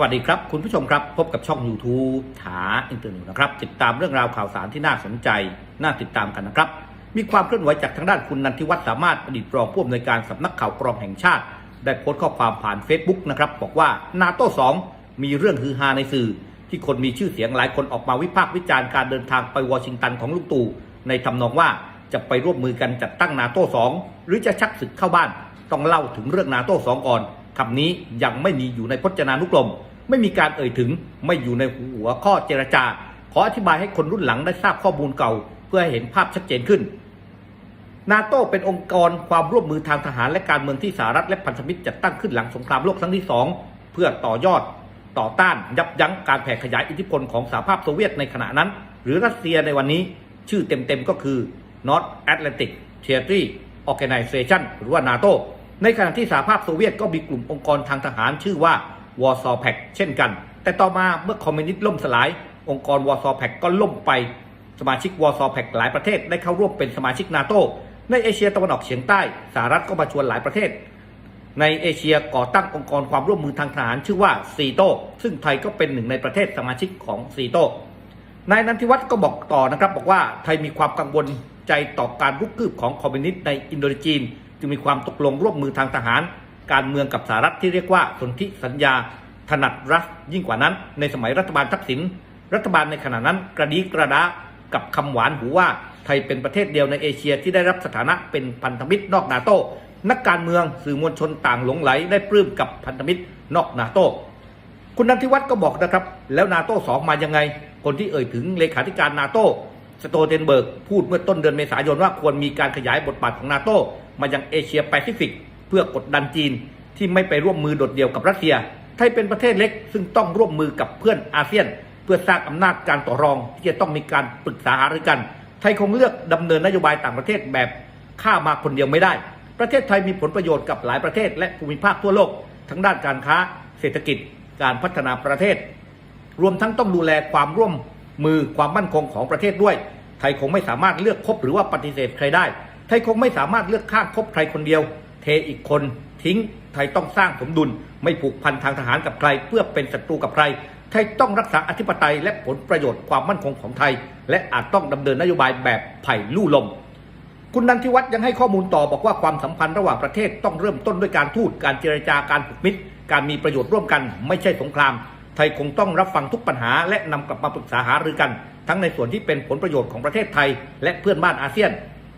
สวัสดีครับ คุณผู้ชมครับ พบกับช่อง YouTube ถาอินเตอร์เน็ตนะครับ ติดตามเรื่องราวข่าวสารที่น่าสนใจ น่าติดตามกันนะครับ มีความเคลื่อนไหวจากทางด้านคุณนันทิวัฒน์สามารถอดีตรองผู้อำนวยการสำนักข่าวกรองแห่งชาติ ได้โพสต์ข้อความผ่าน Facebook นะครับบอกว่านาโต้2มีเรื่องฮือฮาในสื่อ ที่คนมีชื่อเสียงหลายคนออกมาวิพากษ์วิจารณ์การเดินทางไปวอชิงตันของลุงตู่ในทำนองว่าจะไปร่วมมือกันจัดตั้งนาโต้2หรือจะชักศึกเข้าบ้าน ต้องเล่าถึงเรื่องนาโต้2ก่อน คำนี้ยังไม่มีอยู่ในพจนานุกรม ไม่มีการเอ่ยถึงไม่อยู่ในหัวข้อเจรจา ขออธิบายให้คนรุ่นหลังได้ทราบข้อมูลเก่า เพื่อให้เห็นภาพชัดเจนขึ้น นาโตเป็นองค์กรความร่วมมือทางทหารและการเมืองที่สหรัฐและพันธมิตรจัดตั้งขึ้นหลังสงครามโลกครั้งที่สองเพื่อต่อยอด ต่อต้านยับยั้งการแผ่ขยายอิทธิพลของสหภาพโซเวียตในขณะนั้น หรือรัสเซียในวันนี้ ชื่อเต็มๆก็คือ North Atlantic Treaty Organization หรือว่านาโต ในขณะที่สหภาพโซเวียตก็มีกลุ่มองค์กรทางทหารชื่อว่า Warsaw Pact เช่นกัน แต่ต่อมาเมื่อคอมมิวนิสต์ล่มสลาย องค์กร Warsaw Pact ก็ล่มไป สมาชิก Warsaw Pact หลายประเทศได้เข้าร่วมเป็นสมาชิกนาโตในเอเชียตะวันออกเฉียงใต้สหรัฐก็มาชวนหลายประเทศ ในเอเชียก่อตั้งองค์กรความร่วมมือทางทหารชื่อว่าซีโตซึ่งไทยก็เป็นหนึ่งในประเทศสมาชิกของซีโตนายนันทิวัฒน์ก็บอกต่อนะครับบอกว่าไทยมีความกังวลใจต่อการรุกคืบของคอมมิวนิสต์ในอินโดนีเซีย จึงมีความตกลงร่วมมือทางทหาร การเมืองกับสหรัฐที่เรียกว่าสนธิสัญญาถนัดรัฐยิ่งกว่านั้น ในสมัยรัฐบาลทักษิณรัฐบาลในขณะนั้นกระดีกระดากับคำหวานหูว่าไทยเป็นประเทศเดียวในเอเชียที่ได้รับสถานะเป็นพันธมิตรนอกนาโตนักการเมืองสื่อมวลชนต่างหลงไหลได้ปลื้มกับพันธมิตรนอกนาโตคุณนันทิวัฒน์ก็บอกนะครับ แล้วนาโต้สองมายังไง คนที่เอ่ยถึงเลขาธิการนาโต้สโตเทนเบิร์กพูดเมื่อต้นเดือนเมษายนว่าควรมีการขยายบทบาทของนาโต้ มายังเอเชียแปซิฟิก เพื่อกดดันจีนที่ไม่ไปร่วมมือโดดเดี่ยวกับรัสเซีย ไทยเป็นประเทศเล็ก ซึ่งต้องร่วมมือกับเพื่อนอาเซียน เพื่อสร้างอำนาจการต่อรอง ที่จะต้องมีการปรึกษาหารือกัน ไทยคงเลือกดำเนินนโยบายต่างประเทศแบบข้ามาคนเดียวไม่ได้ ประเทศไทยมีผลประโยชน์กับหลายประเทศ และภูมิภาคทั่วโลก ทั้งด้านการค้า เศรษฐกิจ การพัฒนาประเทศ รวมทั้งต้องดูแลความร่วมมือความมั่นคงของประเทศด้วย ไทยคงไม่สามารถเลือกคบหรือว่าปฏิเสธใครได้ ไทยคงไม่สามารถเลือกข้างคบใครคนเดียว เทอีกคนทิ้งไทยต้องสร้างสมดุล ไม่ผูกพันทางทหารกับใคร เพื่อเป็นศัตรูกับใคร ไทยต้องรักษาอธิปไตยและผลประโยชน์ความมั่นคงของไทย และอาจต้องดำเนินนโยบายแบบไผ่ลู่ลม คุณนันทิวัฒน์ยังให้ข้อมูลต่อบอกว่าความสัมพันธ์ระหว่างประเทศต้องเริ่มต้นด้วยการทูตการเจรจาการผูกมิตร การมีประโยชน์ร่วมกัน ไม่ใช่สงคราม ไทยคงต้องรับฟังทุกปัญหา และนำกลับมาปรึกษาหารือกัน ทั้งในส่วนที่เป็นผลประโยชน์ของประเทศไทย และเพื่อนบ้านอาเซียน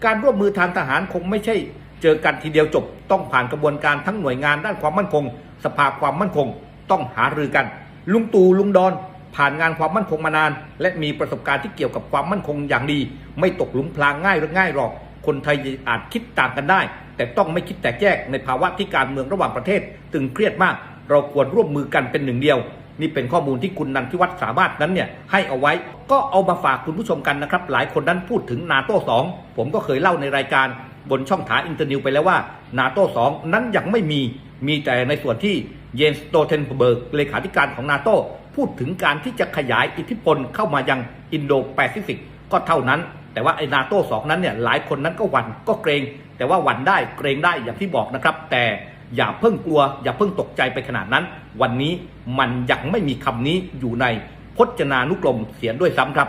การร่วมมือทางทหารคงไม่ใช่ เจอกันทีเดียวจบ ต้องผ่านกระบวนการทั้งหน่วยงานด้านความมั่นคง สภาความมั่นคง ต้องหารือกัน ลุงตู่ลุงดอน ผ่านงานความมั่นคงมานาน และมีประสบการณ์ที่เกี่ยวกับความมั่นคงอย่างดี ไม่ตกหลุมพรางง่ายหรือง่ายหรอก คนไทยอาจคิดต่างกันได้ แต่ต้องไม่คิดแตกแยกในภาวะที่การเมืองระหว่างประเทศ ตึงเครียดมาก เราควรร่วมมือกันเป็นหนึ่งเดียว นี่เป็นข้อมูลที่คุณนันทิวัฒน์สามารถนั้นเนี่ยให้เอาไว้ ก็เอามาฝากคุณผู้ชมกันนะครับ หลายคนนั้นพูดถึงนาโต้สองผมก็เคยเล่าในรายการบนช่องถาอินเตอร์นิวไปแล้วว่านาโต้สองนั้นยังไม่มีมีแต่ในส่วนที่เยนสโตเทนเบิร์กเลขาธิการของนาโต้พูดถึงการที่จะขยายอิทธิพลเข้ามายังอินโดแปซิฟิกก็เท่านั้น แต่ว่าไอ้นาโต้สองนั้นเนี่ยหลายคนนั้นก็หวั่นก็เกรง แต่ว่าหวั่นได้เกรงได้อย่างที่บอกนะครับ แต่ อย่าเพิ่งกลัว อย่าเพิ่งตกใจไปขนาดนั้น วันนี้มันยังไม่มีคำนี้อยู่ในพจนานุกรมเสียด้วยซ้ำครับ